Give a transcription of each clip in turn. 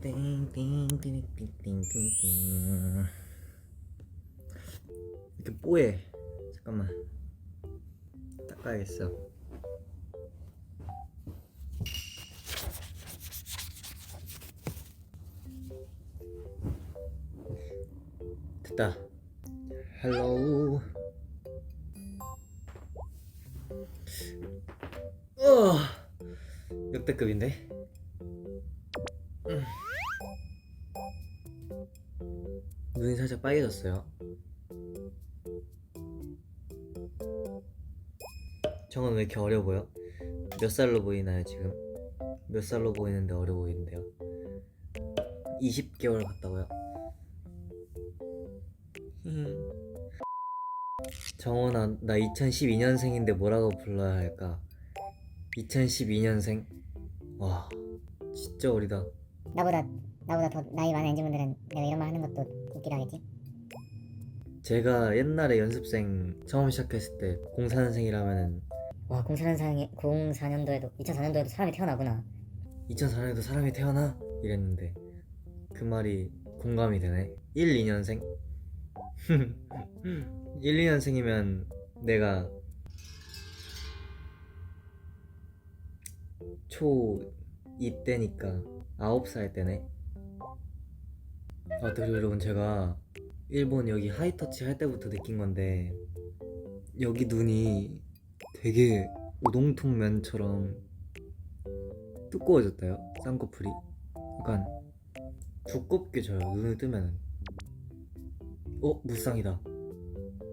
띵띵띵띵띵띵띵. 이렇게 뽀해 잠깐만. 닦아야겠어. 됐다. 헬로우. 어. 역대급인데 빨개졌어요 정은 왜 이렇게 어려 보여? 몇 살로 보이나요 지금? 몇 살로 보이는데 어려 보이는데요 20개월 같다고요? 정원아 나 2012년생인데 뭐라고 불러야 할까? 2012년생? 와 진짜 어리다 나보다 나보다 더 나이 많은 엔진분들은 내가 이런 말 하는 것도 웃기다 하겠지? 제가 옛날에 연습생 처음 시작했을 때 04년생이라면은 와 04년생에 04년도에도 2004년도에도 사람이 태어나구나 2004년에도 사람이 태어나? 이랬는데 그 말이 공감이 되네 1, 2년생? 1, 2년생이면 내가 초 2 때니까 9살 때네 아 그리고 여러분 제가 일본 여기 하이터치 할 때부터 느낀 건데 여기 눈이 되게 우동통 면처럼 두꺼워졌다요 쌍꺼풀이. 약간 두껍게 져요 눈을 뜨면은. 어? 무쌍이다.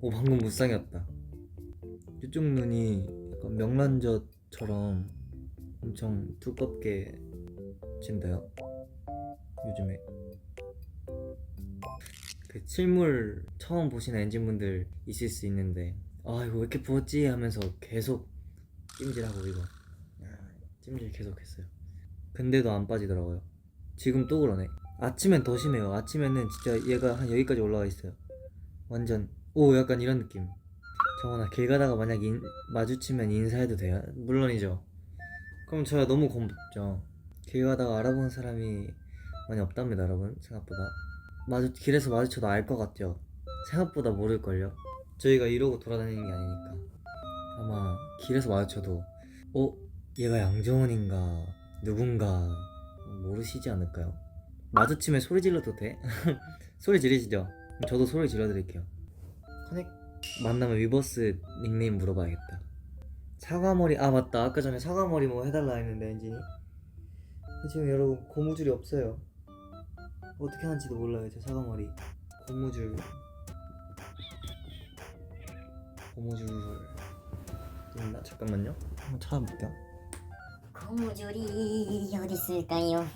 어 방금 무쌍이었다. 이쪽 눈이 약간 명란젓처럼 엄청 두껍게 진다요 요즘에 그 실물 처음 보시는 엔진분들 있을 수 있는데 아 이거 왜 이렇게 부었지? 하면서 계속 찜질하고 이거. 찜질 계속 했어요. 근데도 안 빠지더라고요. 지금 또 그러네. 아침엔 더 심해요. 아침에는 진짜 얘가 한 여기까지 올라와 있어요. 완전 오 약간 이런 느낌. 정원아 길 가다가 만약 인, 마주치면 인사해도 돼요? 물론이죠. 그럼 저야 너무 고맙죠. 길 가다가 알아보는 사람이 많이 없답니다 여러분. 생각보다 마주 길에서 마주쳐도 알 것 같죠 생각보다 모를걸요. 저희가 이러고 돌아다니는 게 아니니까. 아마 길에서 마주쳐도 어? 얘가 양정원인가? 누군가? 모르시지 않을까요? 마주치면 소리 질러도 돼? 소리 지르시죠? 저도 소리 질러드릴게요. 커넥. 만나면 위버스 닉네임 물어봐야겠다. 사과머리 아 맞다. 아까 전에 사과머리 뭐 해달라 했는데 엔진이 지금 여러분 고무줄이 없어요 어떻게 하는지도 몰라요 제 사과머리 고무줄 고무줄 있나? 잠깐만요 한번 찾아볼게요 고무줄이 어디 있을까요?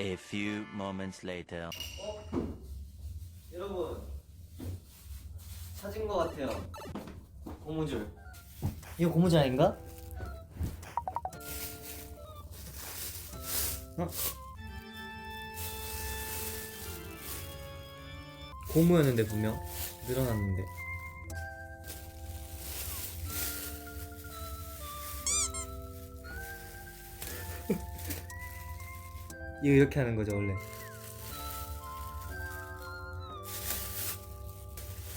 A few moments later. 여러분 찾은 것 같아요 고무줄 이거 고무줄 아닌가? 어? 고무였는데 분명 늘어났는데. 이거 이렇게 하는 거죠 원래.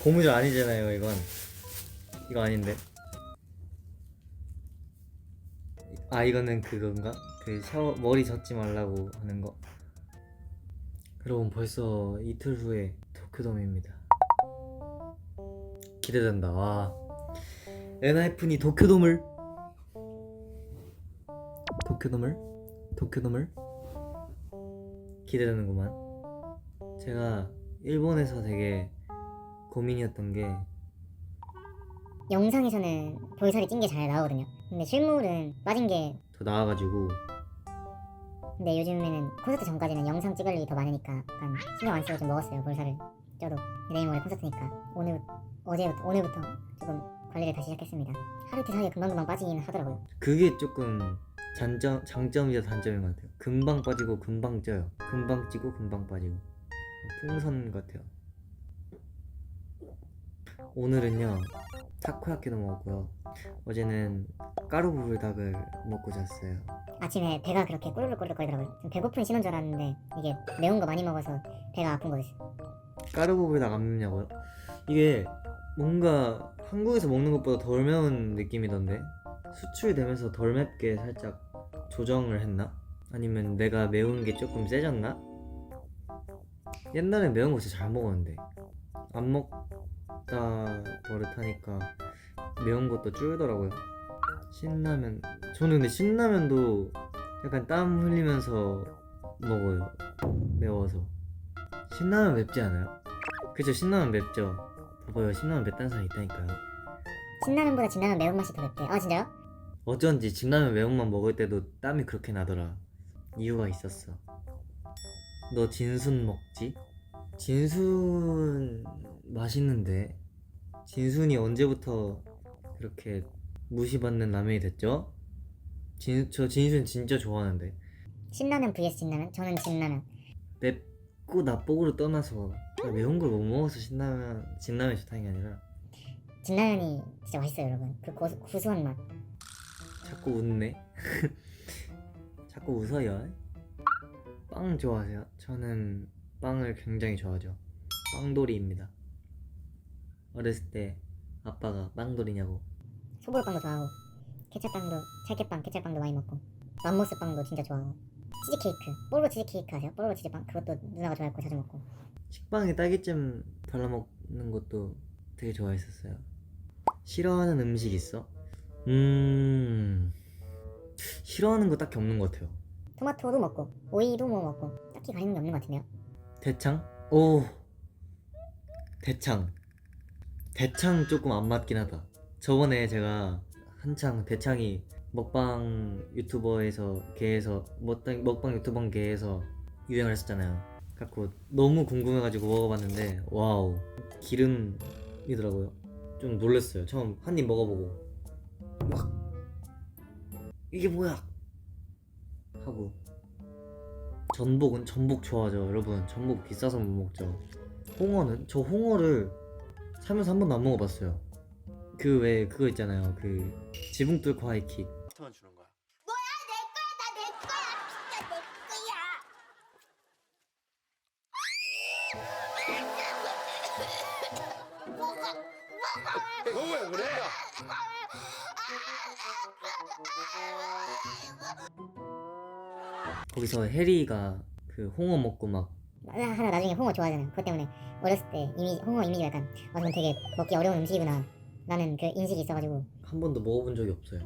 고무줄 아니잖아요 이건. 이거 아닌데. 아 이거는 그건가? 그 샤워 머리 젖지 말라고 하는 거. 여러분 벌써 이틀 후에 도쿄돔입니다. 기대된다. 와. 엔하이픈이 도쿄돔을? 도쿄돔을? 도쿄돔을? 기대되는구만. 제가 일본에서 되게 고민이었던 게 영상에서는 볼살이 찐 게 잘 나오거든요. 근데 실물은 빠진 게 더 나와가지고 근데 요즘에는 콘서트 전까지는 영상 찍을 일이 더 많으니까 약간 신경 안 쓰고 좀 먹었어요 볼살을 쪄도 내일 모레 콘서트니까 오늘 어제부터 오늘부터 조금 관리를 다시 시작했습니다 하루 이틀 사이에 금방금방 빠지긴 하더라고요 그게 조금 장점, 장점이자 단점인 것 같아요 금방 빠지고 금방 쪄요 금방 찌고 금방 빠지고 풍선 같아요 오늘은요 타코야끼도 먹었고요. 어제는 까르보불닭을 먹고 잤어요. 아침에 배가 그렇게 꼬르륵꼬르륵 거리더라고요. 좀 배고픈 신호인 줄 알았는데 이게 매운 거 많이 먹어서 배가 아픈 거였어요. 까르보불닭 안 맵냐고요? 이게 뭔가 한국에서 먹는 것보다 덜 매운 느낌이던데 수출되면서 덜 맵게 살짝 조정을 했나? 아니면 내가 매운 게 조금 세졌나? 옛날에 매운 거 진짜 잘 먹었는데 안 먹다 버릇하니까 매운 것도 줄더라고요 신라면 저는 근데 신라면도 약간 땀 흘리면서 먹어요 매워서 신라면 맵지 않아요? 그죠 신라면 맵죠 봐봐요 신라면 맵다는 사람이 있다니까요 신라면보다 진라면 매운맛이 더 맵대. 아 진짜요? 어쩐지 진라면 매운맛 먹을 때도 땀이 그렇게 나더라 이유가 있었어 너 진순 먹지? 진순 맛있는데 진순이 언제부터 그렇게 무시받는 라면이 됐죠? 진, 저 진순 진짜 좋아하는데 신라면 vs 진라면? 저는 진라면. 맵고 나쁘고를 떠나서 매운 걸 못 먹어서 신라면 진라면이 좋다는 게 아니라 진라면이 진짜 맛있어요 여러분. 그 고수, 구수한 맛. 자꾸 웃네. 자꾸 웃어요. 빵 좋아하세요? 저는 빵을 굉장히 좋아하죠. 빵돌이입니다. 어렸을 때 아빠가 빵돌이냐고. 소보루빵도 좋아하고 케찹빵도 찰깨빵 케찹빵도 많이 먹고 맘모스빵도 진짜 좋아하고 치즈케이크 뽀로로 치즈케이크 아세요? 뽀로로 치즈빵 그것도 누나가 좋아했고 자주 먹고 식빵에 딸기잼 발라 먹는 것도 되게 좋아했었어요. 싫어하는 음식 있어? 음 싫어하는 거 딱히 없는 것 같아요. 토마토도 먹고 오이도 뭐 먹고 딱히 가리는 게 없는 것 같은데요 대창? 오 대창 대창 조금 안 맞긴 하다 저번에 제가 한창 대창이 먹방 유튜버에서 개에서 먹방, 먹방 유튜버 개에서 유행을 했었잖아요 갖고 너무 궁금해가지고 먹어봤는데 와우 기름이더라고요. 좀 놀랐어요. 처음 한 입 먹어보고. 막 이게 뭐야? 하고. 전복은 전복 좋아하죠 여러분. 전복 비싸서 못 먹죠. 홍어는 저 홍어를 살면서 한 번도 안 먹어봤어요. 그 왜 그거 있잖아요. 그 지붕 뚫고 하이킥 거기서 해리가 그 홍어 먹고 막 하나, 하나 나중에 홍어 좋아하잖아요 그것 때문에 어렸을 때 이미 홍어 이미지가 약간 아 저건 되게 먹기 어려운 음식이구나 라는 그 인식이 있어가지고 한 번도 먹어본 적이 없어요.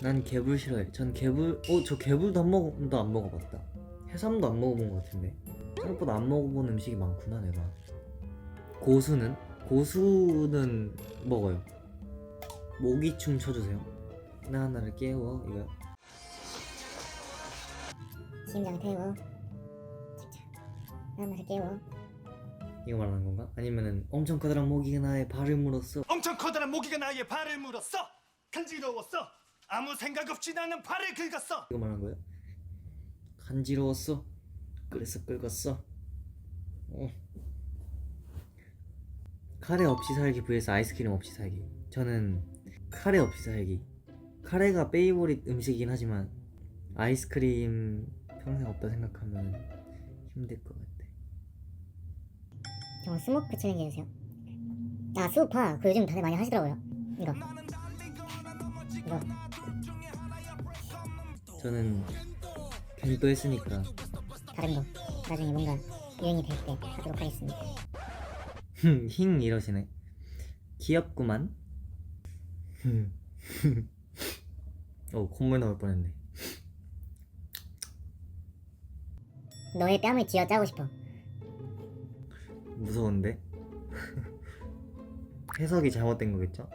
난 개불 싫어해. 전 개불, 어, 저 개불도 한 번도 안 먹어봤다. 해삼도 안 먹어본 것 같은데. 생각보다 안 먹어본 음식이 많구나, 내가. 고수는? 고수는 먹어요. 모기춤 쳐주세요. 나 하나를 깨워, 이거. 심장 태워 집착 나를 깨워 이거 말하는 건가? 아니면은 엄청 커다란 모기가 나의 발을 물었어. 엄청 커다란 모기가 나의 발을 물었어. 간지러웠어. 아무 생각 없이 나는 발을 긁었어. 이거 말하는 거예요? 간지러웠어. 그래서 긁었어. 어. 카레 없이 살기 vs 아이스크림 없이 살기. 저는 카레 없이 살기. 카레가 페이보릿 음식이긴 하지만 아이스크림 평생 없다 생각하면 힘들 것 같아. 저 스모크 챌린지 해주세요 아 스우파 그 요즘 다들 많이 하시더라고요 이거 이거 저는 갱도 했으니까 다른 거 나중에 뭔가 유행이 될 때 하도록 하겠습니다 흠, 힝 이러시네. 귀엽구만. 흠. 어 콧물 나올 뻔했네. 너의 뺨을 쥐어 짜고 싶어 무서운데? 해석이 잘못된 거겠죠?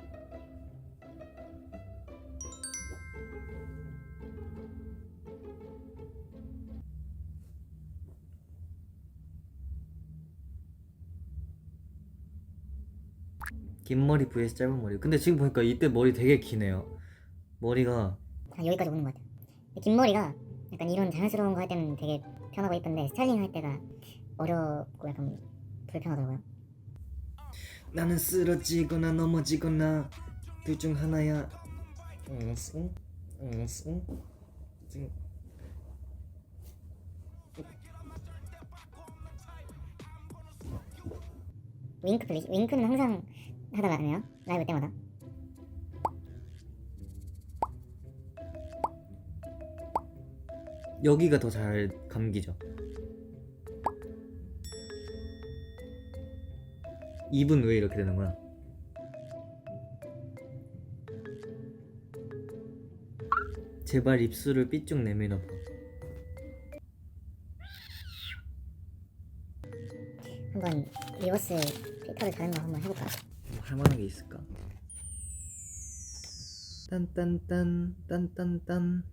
긴 머리 vs 짧은 머리. 근데 지금 보니까 이때 머리 되게 기네요. 머리가 아, 여기까지 오는 것 같아요 긴 머리가 약간 이런 자연스러운 거 할 때는 되게 편하고 이쁜데 스타일링 할 때가 어렵고 약간 불편하더라고요. 나는 쓰러지거나 넘어지거나 둘 중 하나야. 응, 응, 응, 응, 응. 윙크 플리즈 윙크는 항상 하다가네요? 라이브 때마다 여기가 더 잘 감기죠. 2분 왜 이렇게 되는 거야? 제발 입술을 삐쭉 내밀어 봐. 한번 리버스 필터를 다른 거 한번 해볼까? 뭐 할만한 게 있을까? 딴딴딴 딴딴딴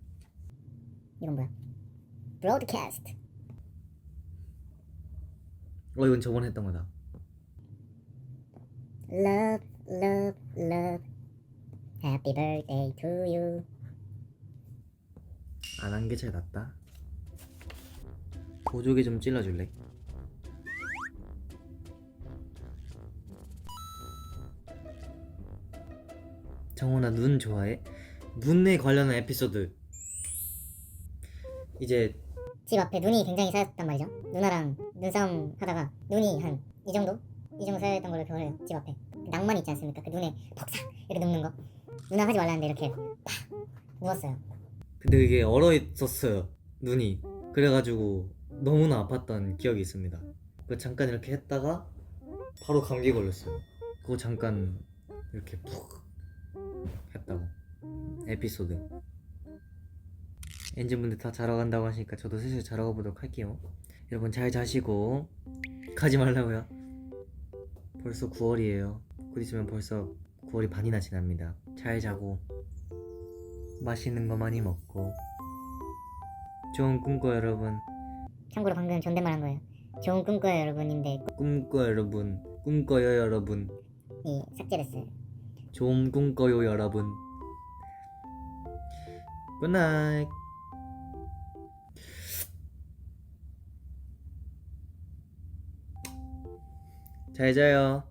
이건 뭐야? 브로드캐스트 어 이건 저번에 했던 거다. Love, love, love Happy birthday to you 안 한 게 제일 낫다. 보조개 좀 찔러줄래? 정훈아 눈 좋아해? 눈에 관련한 에피소드 이제 집 앞에 눈이 굉장히 쌓였단 말이죠. 누나랑 눈싸움 하다가 눈이 한 이 정도? 이 정도 쌓여있던 걸로 기억해요 집 앞에. 낭만 있지 않습니까? 그 눈에 퍽삭 이렇게 눕는 거. 누나 하지 말라는데 이렇게 팍 누웠어요. 근데 그게 얼어 있었어요 눈이. 그래가지고 너무나 아팠던 기억이 있습니다. 그 잠깐 이렇게 했다가 바로 감기 걸렸어요. 그거 잠깐 이렇게 푹 했다고. 에피소드 엔진분들 다 자러 간다고 하시니까 저도 슬슬 자러 가보도록 할게요. 여러분 잘 자시고 가지 말라고요. 벌써 9월이에요. 곧 있으면 벌써 9월이 반이나 지납니다. 잘 자고 맛있는 거 많이 먹고. 좋은 꿈 꿔요 여러분. 참고로 방금 존댓말 한 거예요. 좋은 꿈 꿔요 여러분인데. 꿈 꿔요 여러분. 꿈 꿔요 여러분. 이 삭제됐어요. 좋은 꿈 꿔요 여러분. 굿나잇 잘 자요